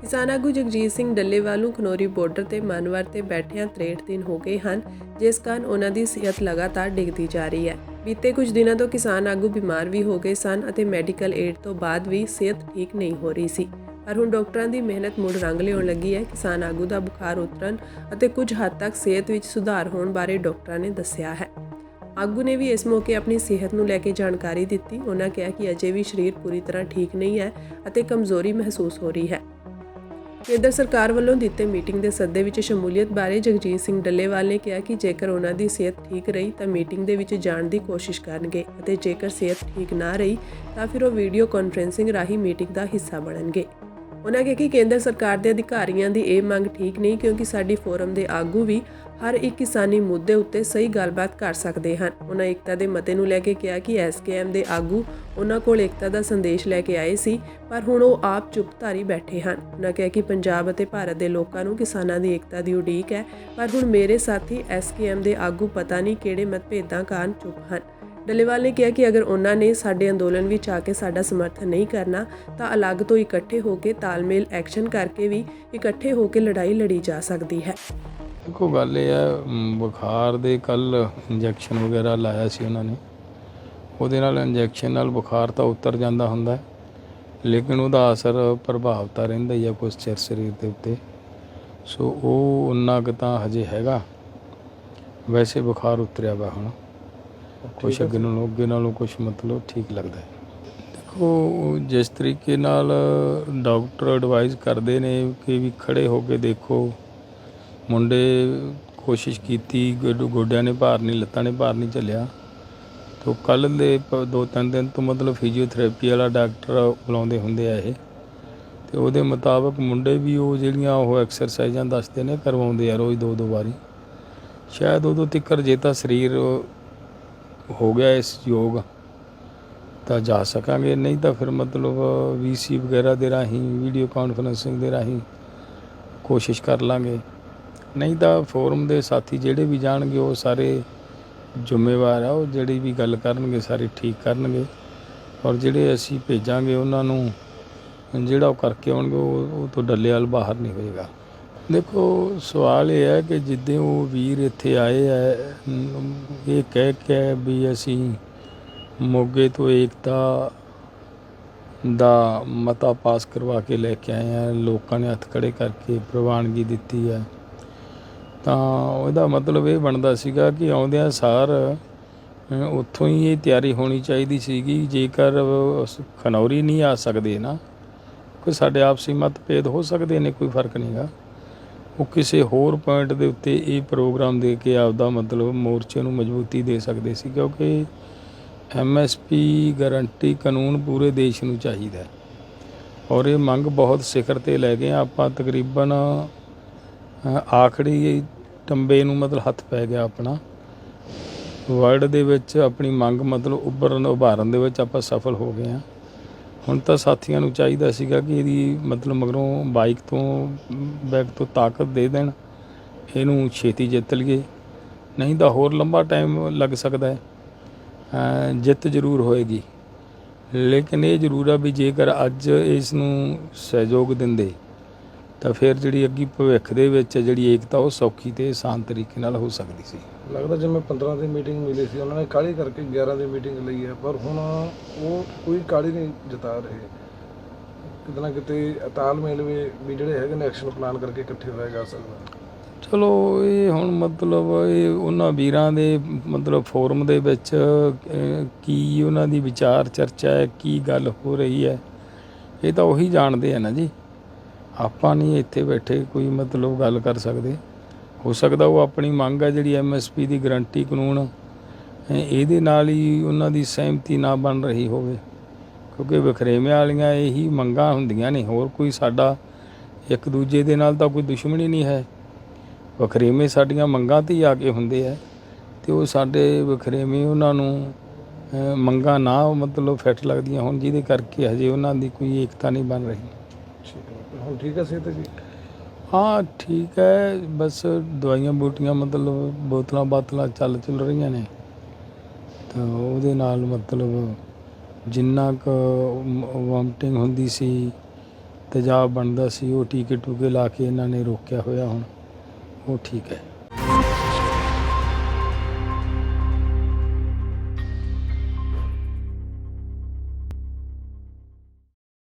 ਕਿਸਾਨ ਆਗੂ ਜਗਜੀਤ ਸਿੰਘ ਡੱਲੇਵਾਲ ਨੂੰ ਖਨੌਰੀ ਬਾਰਡਰ ਤੇ ਮਨਵਰ ਤੇ ਬੈਠਿਆਂ 63 ਦਿਨ ਹੋ ਗਏ ਹਨ, ਜਿਸ ਕਾਰਨ ਉਹਨਾਂ ਦੀ ਸਿਹਤ ਲਗਾਤਾਰ ਡਿੱਗਦੀ ਜਾ ਰਹੀ ਹੈ। ਬੀਤੇ ਕੁਝ ਦਿਨਾਂ ਤੋਂ ਕਿਸਾਨ ਆਗੂ ਬਿਮਾਰ ਵੀ ਹੋ ਗਏ ਸਨ ਅਤੇ ਮੈਡੀਕਲ ਏਡ ਤੋਂ ਬਾਅਦ ਵੀ ਸਿਹਤ ਠੀਕ ਨਹੀਂ ਹੋ ਰਹੀ ਸੀ। ਪਰ ਹੁਣ ਡਾਕਟਰਾਂ ਦੀ ਮਿਹਨਤ ਮੁੜ ਰੰਗ ਲਿਆਉਣ ਲੱਗੀ ਹੈ। ਕਿਸਾਨ ਆਗੂ ਦਾ ਬੁਖਾਰ ਉਤਰਨ ਅਤੇ ਕੁਝ ਹੱਦ ਤੱਕ ਸਿਹਤ ਵਿੱਚ ਸੁਧਾਰ ਹੋਣ ਬਾਰੇ ਡਾਕਟਰਾਂ ਨੇ ਦੱਸਿਆ ਹੈ। ਆਗੂ ਨੇ ਵੀ ਇਸ ਮੌਕੇ ਆਪਣੀ ਸਿਹਤ ਨੂੰ ਲੈ ਕੇ ਜਾਣਕਾਰੀ ਦਿੱਤੀ। ਉਹਨਾਂ ਕਿਹਾ ਕਿ ਅਜੇ ਵੀ ਸਰੀਰ ਪੂਰੀ ਤਰ੍ਹਾਂ ਠੀਕ ਨਹੀਂ ਹੈ ਅਤੇ ਕਮਜ਼ੋਰੀ ਮਹਿਸੂਸ ਹੋ ਰਹੀ ਹੈ। ਕੇਂਦਰ ਸਰਕਾਰ ਵੱਲੋਂ ਦਿੱਤੇ ਮੀਟਿੰਗ ਦੇ ਸੱਦੇ ਵਿੱਚ ਸ਼ਮੂਲੀਅਤ ਬਾਰੇ ਜਗਜੀਤ ਸਿੰਘ ਡੱਲੇਵਾਲ ਨੇ ਕਿਹਾ ਕਿ ਜੇਕਰ ਉਹਨਾਂ ਦੀ ਸਿਹਤ ਠੀਕ ਰਹੀ ਤਾਂ ਮੀਟਿੰਗ ਦੇ ਵਿੱਚ ਜਾਣ ਦੀ ਕੋਸ਼ਿਸ਼ ਕਰਨਗੇ ਅਤੇ ਜੇਕਰ ਸਿਹਤ ਠੀਕ ਨਾ ਰਹੀ ਤਾਂ ਫਿਰ ਉਹ ਵੀਡੀਓ ਕਾਨਫਰੈਂਸਿੰਗ ਰਾਹੀਂ ਮੀਟਿੰਗ ਦਾ ਹਿੱਸਾ ਬਣਨਗੇ। ਉਹਨਾਂ ਕਿਹਾ ਕਿ ਕੇਂਦਰ ਸਰਕਾਰ ਦੇ ਅਧਿਕਾਰੀਆਂ ਦੀ ਇਹ ਮੰਗ ਠੀਕ ਨਹੀਂ ਕਿਉਂਕਿ ਸਾਡੀ ਫੋਰਮ ਦੇ ਆਗੂ ਵੀ ਹਰ ਇੱਕ ਕਿਸਾਨੀ ਮੁੱਦੇ ਉੱਤੇ ਸਹੀ ਗੱਲਬਾਤ ਕਰ ਸਕਦੇ ਹਨ। ਉਹਨਾਂ ਏਕਤਾ ਦੇ ਮਤੇ ਨੂੰ ਲੈ ਕੇ ਕਿਹਾ ਕਿ ਐਸਕੇਐਮ ਦੇ ਆਗੂ ਉਹਨਾਂ ਕੋਲ ਏਕਤਾ ਦਾ ਸੰਦੇਸ਼ ਲੈ ਕੇ ਆਏ ਸੀ, ਪਰ ਹੁਣ ਉਹ ਆਪ ਚੁੱਪਧਾਰੀ ਬੈਠੇ ਹਨ। ਉਹਨਾਂ ਕਿਹਾ ਕਿ ਪੰਜਾਬ ਅਤੇ ਭਾਰਤ ਦੇ ਲੋਕਾਂ ਨੂੰ ਕਿਸਾਨਾਂ ਦੀ ਏਕਤਾ ਦੀ ਉਡੀਕ ਹੈ, ਪਰ ਹੁਣ ਮੇਰੇ ਸਾਥੀ ਐਸਕੇਐਮ ਦੇ ਆਗੂ ਪਤਾ ਨਹੀਂ ਕਿਹੜੇ ਮਤਭੇਦਾਂ ਕਾਰਨ ਚੁੱਪ ਹਨ। ਡੱਲੇਵਾਲ ਨੇ ਕਿਹਾ ਕਿ ਅਗਰ ਉਹਨਾਂ ਨੇ ਸਾਡੇ ਅੰਦੋਲਨ ਵਿੱਚ ਆ ਕੇ ਸਾਡਾ ਸਮਰਥਨ ਨਹੀਂ ਕਰਨਾ, ਤਾਂ ਅਲੱਗ ਤੋਂ ਇਕੱਠੇ ਹੋ ਕੇ ਤਾਲਮੇਲ ਐਕਸ਼ਨ ਕਰਕੇ ਵੀ ਇਕੱਠੇ ਹੋ ਕੇ ਲੜਾਈ ਲੜੀ ਜਾ ਸਕਦੀ ਹੈ। ਦੇਖੋ ਗੱਲ ਇਹ ਹੈ ਬੁਖਾਰ ਦੇ ਕੱਲ ਇੰਜੈਕਸ਼ਨ ਵਗੈਰਾ ਲਾਇਆ ਸੀ ਉਹਨਾਂ ਨੇ। ਉਹਦੇ ਨਾਲ ਇੰਜੈਕਸ਼ਨ ਨਾਲ ਬੁਖਾਰ ਤਾਂ ਉਤਰ ਜਾਂਦਾ ਹੁੰਦਾ ਹੈ, ਲੇਕਿਨ ਉਹਦਾ ਅਸਰ ਪ੍ਰਭਾਵ ਤਾਂ ਰਹਿੰਦਾ ਹੀ ਆ ਕੁਝ ਚਿਰ ਸਰੀਰ ਦੇ ਉੱਤੇ। ਸੋ ਉਹ ਉਨਾ ਕੁ ਤਾਂ ਹਜੇ ਹੈਗਾ। ਵੈਸੇ ਬੁਖਾਰ ਉਤਰਿਆ ਵਾ ਹੁਣ। ਕੁਛ ਅੱਗੇ ਨਾਲੋਂ ਅੱਗੇ ਨਾਲੋਂ ਕੁਛ ਮਤਲਬ ਠੀਕ ਲੱਗਦਾ ਹੈ। ਦੇਖੋ ਜਿਸ ਤਰੀਕੇ ਨਾਲ ਡਾਕਟਰ ਐਡਵਾਈਸ ਕਰਦੇ ਨੇ ਕਿ ਵੀ ਖੜੇ ਹੋ ਕੇ ਦੇਖੋ ਮੁੰਡੇ ਕੋਸ਼ਿਸ਼ ਕੀਤੀ, ਗੋਡ- ਗੋਡਿਆਂ ਨੇ ਭਾਰ ਨਹੀਂ, ਲੱਤਾਂ ਨੇ ਭਾਰ ਨਹੀਂ ਝੱਲਿਆ ਤੋਂ ਕੱਲ ਦੇ ਪ- ਦੋ ਤਿੰਨ ਦਿਨ ਤੋਂ ਮਤਲਬ ਫਿਜ਼ੀਓਥੈਰੇਪੀ ਵਾਲਾ ਡਾਕਟਰ ਬੁਲਾਉਂਦੇ ਹੁੰਦੇ ਆ ਇਹ। ਤੇ ਉਹਦੇ ਮੁਤਾਬਕ ਮੁੰਡੇ ਵੀ ਉਹ ਜਿਹੜੀਆਂ ਉਹ ਐਕਸਰਸਾਈਜ਼ਾਂ ਦੱਸਦੇ ਨੇ, ਕਰਵਾਉਂਦੇ ਆ ਰੋਜ਼ ਦੋ ਦੋ ਵਾਰੀ। ਸ਼ਾਇਦ ਉਦੋਂ ਤੱਕਰ ਜੇ ਤਾਂ ਸਰੀਰ ਹੋ ਗਿਆ ਇਸ ਯੋਗ, ਤਾਂ ਜਾ ਸਕਾਂਗੇ। ਨਹੀਂ ਤਾਂ ਫਿਰ ਮਤਲਬ ਵੀਸੀ ਵਗੈਰਾ ਦੇ ਰਾਹੀਂ ਵੀਡੀਓ ਕਾਨਫਰੈਂਸਿੰਗ ਦੇ ਰਾਹੀਂ ਕੋਸ਼ਿਸ਼ ਕਰ ਲਾਂਗੇ। ਨਹੀਂ ਤਾਂ ਫੋਰਮ ਦੇ ਸਾਥੀ ਜਿਹੜੇ ਵੀ ਜਾਣਗੇ, ਉਹ ਸਾਰੇ ਜ਼ਿੰਮੇਵਾਰ ਆ, ਉਹ ਜਿਹੜੀ ਵੀ ਗੱਲ ਕਰਨਗੇ, ਸਾਰੇ ਠੀਕ ਕਰਨਗੇ। ਔਰ ਜਿਹੜੇ ਅਸੀਂ ਭੇਜਾਂਗੇ, ਉਹਨਾਂ ਨੂੰ ਜਿਹੜਾ ਉਹ ਕਰਕੇ ਆਉਣਗੇ, ਉਹ ਉਹ ਤੋਂ ਡੱਲੇਵਾਲ ਬਾਹਰ ਨਹੀਂ ਹੋਏਗਾ। ਦੇਖੋ, ਸਵਾਲ ਇਹ ਹੈ ਕਿ ਜਿੱਦਾਂ ਉਹ ਵੀਰ ਇੱਥੇ ਆਏ ਹੈ ਇਹ ਕਹਿ ਕੇ ਵੀ ਅਸੀਂ ਮੋਗੇ ਤੋਂ ਏਕਤਾ ਦਾ ਮਤਾ ਪਾਸ ਕਰਵਾ ਕੇ ਲੈ ਕੇ ਆਏ ਆ। ਲੋਕਾਂ ਨੇ ਹੱਥ ਖੜੇ ਕਰਕੇ ਪ੍ਰਵਾਨਗੀ ਦਿੱਤੀ ਹੈ ਤਾਂ ਉਹਦਾ ਮਤਲਬ ਇਹ ਬਣਦਾ ਸੀਗਾ ਕਿ ਆਉਂਦਿਆਂ ਸਾਰ ਉੱਥੋਂ ਹੀ ਇਹ ਤਿਆਰੀ ਹੋਣੀ ਚਾਹੀਦੀ ਸੀਗੀ। ਜੇਕਰ ਖਨੌਰੀ ਨਹੀਂ ਆ ਸਕਦੇ ਨਾ, ਕੋਈ ਸਾਡੇ ਆਪਸੀ ਮਤਭੇਦ ਹੋ ਸਕਦੇ ਨੇ, ਕੋਈ ਫ਼ਰਕ ਨਹੀਂਗਾ ਉਹ ਕਿਸੇ ਹੋਰ ਪੁਆਇੰਟ ਦੇ ਉੱਤੇ ਇਹ ਪ੍ਰੋਗਰਾਮ ਦੇ ਕੇ ਆਪਦਾ ਮਤਲਬ ਮੋਰਚੇ ਨੂੰ ਮਜ਼ਬੂਤੀ ਦੇ ਸਕਦੇ ਸੀ, ਕਿਉਂਕਿ ਐਮਐਸਪੀ ਗਾਰੰਟੀ ਕਾਨੂੰਨ ਪੂਰੇ ਦੇਸ਼ ਨੂੰ ਚਾਹੀਦਾ ਔਰ ਇਹ ਮੰਗ ਬਹੁਤ ਸਿਖਰ ਤੇ ਲੈ ਗਏ। ਹਾਂ। ਆਪਾਂ ਤਕਰੀਬਨ ਆਖਰੀ ਟੰਬੇ ਨੂੰ ਮਤਲਬ ਹੱਥ ਪੈ ਗਿਆ ਆਪਣਾ। ਵਰਲਡ ਦੇ ਵਿੱਚ ਆਪਣੀ ਮੰਗ ਮਤਲਬ ਉੱਭਰਨ, ਉਭਾਰਨ ਦੇ ਵਿੱਚ ਆਪਾਂ ਸਫਲ ਹੋ ਗਏ ਹਾਂ। ਹੁਣ ਤਾਂ ਸਾਥੀਆਂ ਨੂੰ ਚਾਹੀਦਾ ਸੀਗਾ ਕਿ ਇਹਦੀ ਮਤਲਬ ਮਗਰੋਂ ਬਾਈਕ ਤੋਂ ਬੈਕ ਤੋਂ ਤਾਕਤ ਦੇ ਦੇਣ। ਇਹਨੂੰ ਛੇਤੀ ਜਿੱਤ ਲਈਏ। ਨਹੀਂ ਤਾਂ ਹੋਰ ਲੰਬਾ ਟਾਈਮ ਲੱਗ ਸਕਦਾ ਹੈ। ਜਿੱਤ ਜ਼ਰੂਰ ਹੋਏਗੀ। ਲੇਕਿਨ ਇਹ ਜ਼ਰੂਰ ਆ ਵੀ ਜੇਕਰ ਅੱਜ ਇਸ ਨੂੰ ਸਹਿਯੋਗ ਦਿੰਦੇ ਤਾਂ ਫਿਰ ਜਿਹੜੀ ਅੱਗੀ ਭਵਿੱਖ ਦੇ ਵਿੱਚ ਜਿਹੜੀ ਏਕਤਾ ਉਹ ਸੌਖੀ ਤੇ ਆਸਾਨ ਤਰੀਕੇ ਨਾਲ ਹੋ ਸਕਦੀ ਸੀ। ਲੱਗਦਾ ਜਿਵੇਂ 15 ਦੀ ਮੀਟਿੰਗ ਮਿਲੀ ਸੀ ਉਹਨਾਂ ਨੇ ਕਾਹਲੀ ਕਰਕੇ 11 ਦੀ ਮੀਟਿੰਗ ਲਈ ਹੈ ਪਰ ਹੁਣ ਉਹ ਕੋਈ ਕਾਹਲੀ ਨਹੀਂ ਜਤਾ ਰਹੇ। ਕਿਤੇ ਨਾ ਕਿਤੇ ਤਾਲਮੇਲ ਵੀ ਵੀ ਜਿਹੜੇ ਹੈਗੇ ਨੇ ਐਕਸ਼ਨ ਪਲਾਨ ਕਰਕੇ ਇਕੱਠੇ ਹੋਇਆ ਜਾ ਸਕਦਾ। ਚਲੋ ਇਹ ਹੁਣ ਮਤਲਬ ਇਹ ਉਹਨਾਂ ਵੀਰਾਂ ਦੇ ਮਤਲਬ ਫੋਰਮ ਦੇ ਵਿੱਚ ਕੀ ਉਹਨਾਂ ਦੀ ਵਿਚਾਰ ਚਰਚਾ ਹੈ ਕੀ ਗੱਲ ਹੋ ਰਹੀ ਹੈ ਇਹ ਤਾਂ ਉਹੀ ਜਾਣਦੇ ਆ ਨਾ ਜੀ। ਆਪਾਂ ਨਹੀਂ ਇੱਥੇ ਬੈਠੇ ਕੋਈ ਮਤਲਬ ਗੱਲ ਕਰ ਸਕਦੇ। ਹੋ ਸਕਦਾ ਉਹ ਆਪਣੀ ਮੰਗ ਹੈ ਜਿਹੜੀ ਐਮਐਸਪੀ ਦੀ ਗਰੰਟੀ ਕਾਨੂੰਨ ਇਹਦੇ ਨਾਲ ਹੀ ਉਹਨਾਂ ਦੀ ਸਹਿਮਤੀ ਨਾ ਬਣ ਰਹੀ ਹੋਵੇ। ਕਿਉਂਕਿ ਵਖਰੇਵਿਆਂ ਵਾਲੀਆਂ ਇਹੀ ਮੰਗਾਂ ਹੁੰਦੀਆਂ ਨੇ, ਹੋਰ ਕੋਈ ਸਾਡਾ ਇੱਕ ਦੂਜੇ ਦੇ ਨਾਲ ਤਾਂ ਕੋਈ ਦੁਸ਼ਮਣੀ ਨਹੀਂ ਹੈ। ਵਖਰੇਵੇਂ ਸਾਡੀਆਂ ਮੰਗਾਂ ਤੇ ਹੀ ਆ ਕੇ ਹੁੰਦੇ ਆ ਤੇ ਉਹ ਸਾਡੇ ਵਖਰੇਵੇਂ ਉਹਨਾਂ ਨੂੰ ਮੰਗਾਂ ਨਾ ਮਤਲਬ ਫਿੱਟ ਲੱਗਦੀਆਂ ਹੁਣ ਜਿਹਦੇ ਕਰਕੇ ਹਜੇ ਉਹਨਾਂ ਦੀ ਕੋਈ ਏਕਤਾ ਨਹੀਂ ਬਣ ਰਹੀ। ਹੁਣ ਠੀਕ ਹੈ ਸਿਹਤ ਜੀ? ਹਾਂ, ਠੀਕ ਹੈ। ਬਸ ਦਵਾਈਆਂ ਬੂਟੀਆਂ ਮਤਲਬ ਬੋਤਲਾਂ ਬਾਤਲਾਂ ਚੱਲ ਚੁੱਲ ਰਹੀਆਂ ਨੇ। ਤਾਂ ਉਹਦੇ ਨਾਲ ਮਤਲਬ ਜਿੰਨਾ ਕੁ ਵੋਮਟਿੰਗ ਹੁੰਦੀ ਸੀ, ਤੇਜ਼ਾਬ ਬਣਦਾ ਸੀ, ਉਹ ਟੀਕੇ ਟੂਕੇ ਲਾ ਕੇ ਇਹਨਾਂ ਨੇ ਰੋਕਿਆ ਹੋਇਆ ਹੁਣ। ਉਹ ਠੀਕ ਹੈ।